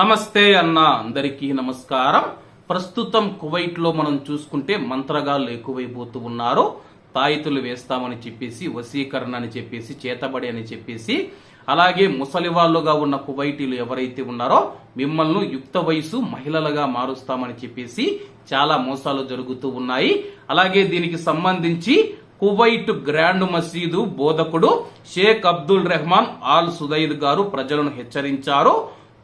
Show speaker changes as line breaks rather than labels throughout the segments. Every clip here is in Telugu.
నమస్తే అన్న అందరికీ నమస్కారం. ప్రస్తుతం కువైట్లో మనం చూసుకుంటే మంత్రగాళ్ళు ఎక్కువైపోతూ ఉన్నారు. తాయితులు వేస్తామని చెప్పేసి వశీకరణ అని చెప్పేసి చేతబడి అని చెప్పేసి అలాగే ముసలి వాళ్ళుగా ఉన్న కువైటీలు ఎవరైతే ఉన్నారో మిమ్మల్ని యుక్త వయసు మహిళలుగా మారుస్తామని చెప్పేసి చాలా మోసాలు జరుగుతూ ఉన్నాయి. అలాగే దీనికి సంబంధించి కువైట్ గ్రాండ్ మసీదు బోధకుడు Sheikh Abdul Rahman Al Sudais గారు ప్రజలను హెచ్చరించారు.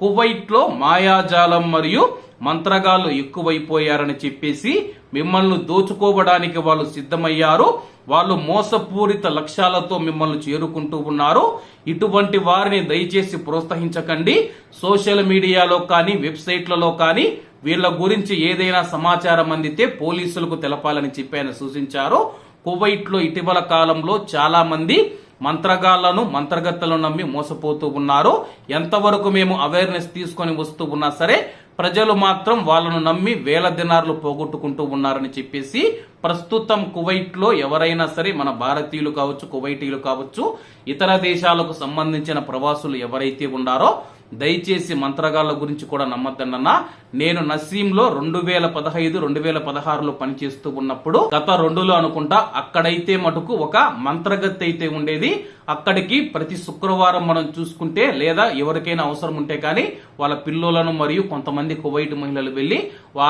కువైట్లో మాయాజాలం మరియు మంత్రగాళ్ళు ఎక్కువైపోయారని చెప్పేసి మిమ్మల్ని దోచుకోవడానికి వాళ్ళు సిద్ధమయ్యారు. వాళ్ళు మోసపూరిత లక్ష్యాలతో మిమ్మల్ని చేరుకుంటూ ఉన్నారు. ఇటువంటి వారిని దయచేసి ప్రోత్సహించకండి. సోషల్ మీడియాలో కానీ వెబ్సైట్లలో కానీ వీళ్ళ గురించి ఏదైనా సమాచారం అందితే పోలీసులకు తెలపాలని చెప్పి ఆయన సూచించారు. కువైట్లో ఇటీవల కాలంలో చాలా మంది మంత్రగాళ్ళను మంత్రగత్తలను నమ్మి మోసపోతూ ఉన్నారు. ఎంతవరకు మేము అవేర్నెస్ తీసుకొని వస్తూ ఉన్నా సరే ప్రజలు మాత్రం వాళ్ళను నమ్మి వేల దినార్లు పోగొట్టుకుంటూ ఉన్నారని చెప్పేసి ప్రస్తుతం కువైట్లో ఎవరైనా సరే మన భారతీయులు కావచ్చు కువైటీయులు కావచ్చు ఇతర దేశాలకు సంబంధించిన ప్రవాసులు ఎవరైతే ఉన్నారో దయచేసి మంత్రగాళ్ళ గురించి కూడా నమ్మద్దండన్నా. నేను నసీంలో రెండు వేల పదహైదు రెండు వేల పదహారులో పనిచేస్తూ ఉన్నప్పుడు గత రెండులో అనుకుంటా అక్కడైతే మటుకు ఒక మంత్రగత్తి అయితే ఉండేది. అక్కడికి ప్రతి శుక్రవారం మనం చూసుకుంటే లేదా ఎవరికైనా అవసరం ఉంటే కానీ వాళ్ళ పిల్లోలను మరియు కొంతమంది కువైట్ మహిళలు వెళ్ళి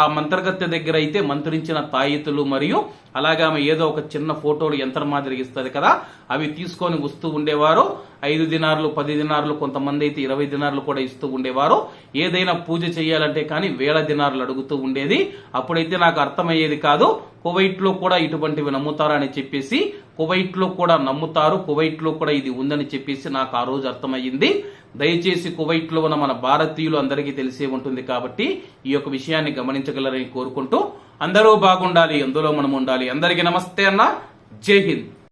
ఆ మంత్రగత్తె దగ్గర అయితే మంత్రించిన తాయితులు మరియు అలాగే ఆమె ఏదో ఒక చిన్న ఫోటోలు యంత్రం మాదిరి ఇస్తుంది కదా. అవి తీసుకొని వస్తూ ఉండేవారు. ఐదు దినార్లు పది దినార్లు కొంతమంది అయితే ఇరవై దినార్లు కూడా ఇస్తూ ఉండేవారు. ఏదైనా పూజ చేయాలంటే కానీ వేల దినార్లు అడుగుతూ ఉండేది. అప్పుడైతే నాకు అర్థమయ్యేది కాదు. కువైట్లో కూడా ఇటువంటివి నమ్ముతారా అని చెప్పేసి కువైట్లో కూడా నమ్ముతారు కువైట్లో కూడా ఇది ఉందని చెప్పేసి నాకు ఆ రోజు అర్థమయ్యింది. దయచేసి కువైట్లో ఉన్న మన భారతీయులు అందరికీ తెలిసే ఉంటుంది కాబట్టి ఈ యొక్క విషయాన్ని గమనించగలరని కోరుకుంటూ అందరూ బాగుండాలి అందులో మనం ఉండాలి. అందరికీ నమస్తే అన్న. జై హింద్.